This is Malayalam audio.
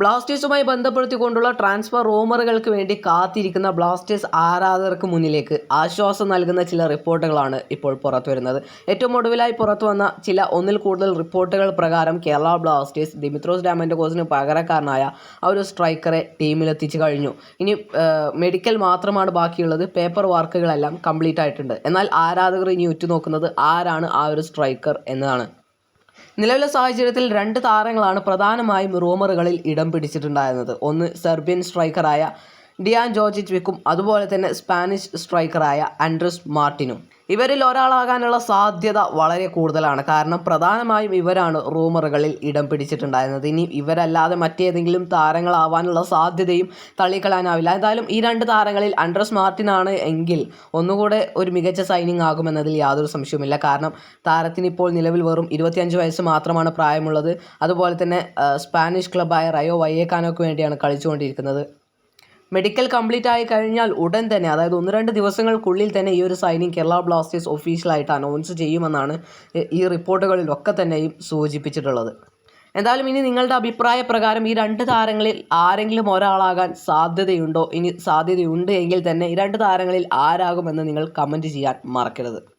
ബ്ലാസ്റ്റേഴ്സുമായി ബന്ധപ്പെടുത്തിക്കൊണ്ടുള്ള ട്രാൻസ്ഫർ റൂമറുകൾക്ക് വേണ്ടി കാത്തിരിക്കുന്ന ബ്ലാസ്റ്റേഴ്സ് ആരാധകർക്ക് മുന്നിലേക്ക് ആശ്വാസം നൽകുന്ന ചില റിപ്പോർട്ടുകളാണ് ഇപ്പോൾ പുറത്തു വരുന്നത്. ഏറ്റവും ഒടുവിലായി പുറത്തു വന്ന ചില ഒന്നിൽ കൂടുതൽ റിപ്പോർട്ടുകൾ പ്രകാരം കേരള ബ്ലാസ്റ്റേഴ്സ് ദിമിത്രോസ് ഡാമന്റെ കോസിന് പകരക്കാരനായ ആ ഒരു സ്ട്രൈക്കറെ ടീമിലെത്തിച്ചു കഴിഞ്ഞു. ഇനി മെഡിക്കൽ മാത്രമാണ് ബാക്കിയുള്ളത്. പേപ്പർ വർക്കുകളെല്ലാം കംപ്ലീറ്റ് ആയിട്ടുണ്ട് എന്നാൽ ആരാധകർ ഇനി ഉറ്റുനോക്കുന്നത് ആരാണ് ആ ഒരു സ്ട്രൈക്കർ എന്നതാണ്. നിലവിലെ സാഹചര്യത്തിൽ രണ്ട് താരങ്ങളാണ് പ്രധാനമായും റൂമറുകളിൽ ഇടം പിടിച്ചിട്ടുണ്ടായിരുന്നത്. ഒന്ന് സെർബിയൻ സ്ട്രൈക്കറായ ഡിയാൻ ജോർജിച്ച് വിക്കും അതുപോലെ തന്നെ സ്പാനിഷ് സ്ട്രൈക്കറായ ആൻഡ്രസ് മാർട്ടിനും. ഇവരിൽ ഒരാളാകാനുള്ള സാധ്യത വളരെ കൂടുതലാണ്. കാരണം പ്രധാനമായും ഇവരാണ് റൂമറുകളിൽ ഇടം പിടിച്ചിട്ടുണ്ടായിരുന്നത്. ഇനി ഇവരല്ലാതെ മറ്റേതെങ്കിലും താരങ്ങളാവാനുള്ള സാധ്യതയും തള്ളിക്കളയാനാവില്ല. എന്തായാലും ഈ രണ്ട് താരങ്ങളിൽ ആൻഡ്രസ് മാർട്ടിനാണ് എങ്കിൽ ഒന്നുകൂടെ ഒരു മികച്ച സൈനിങ് ആകുമെന്നതിൽ യാതൊരു സംശയവുമില്ല. കാരണം താരത്തിന് ഇപ്പോൾ നിലവിൽ വെറും ഇരുപത്തിയഞ്ച് വയസ്സ് മാത്രമാണ് പ്രായമുള്ളത്. അതുപോലെ തന്നെ സ്പാനിഷ് ക്ലബ്ബായ റയോ വയ്യേക്കാനോക്ക് വേണ്ടിയാണ് കളിച്ചുകൊണ്ടിരിക്കുന്നത്. മെഡിക്കൽ കംപ്ലീറ്റ് ആയി കഴിഞ്ഞാൽ ഉടൻ തന്നെ അതായത് ഒന്ന് രണ്ട് ദിവസങ്ങൾക്കുള്ളിൽ തന്നെ ഈ ഒരു സൈനിങ് കേരള ബ്ലാസ്റ്റേഴ്സ് ഒഫീഷ്യലായിട്ട് അനൗൺസ് ചെയ്യുമെന്നാണ് ഈ- റിപ്പോർട്ടുകളിലൊക്കെ തന്നെയും സൂചിപ്പിച്ചിട്ടുള്ളത്. എന്തായാലും ഇനി നിങ്ങളുടെ അഭിപ്രായ പ്രകാരം ഈ രണ്ട് താരങ്ങളിൽ ആരെങ്കിലും ഒരാളാകാൻ സാധ്യതയുണ്ടോ? ഇനി സാധ്യതയുണ്ട് എങ്കിൽ തന്നെ ഈ രണ്ട് താരങ്ങളിൽ ആരാകുമെന്ന് നിങ്ങൾ കമന്റ് ചെയ്യാൻ മറക്കരുത്.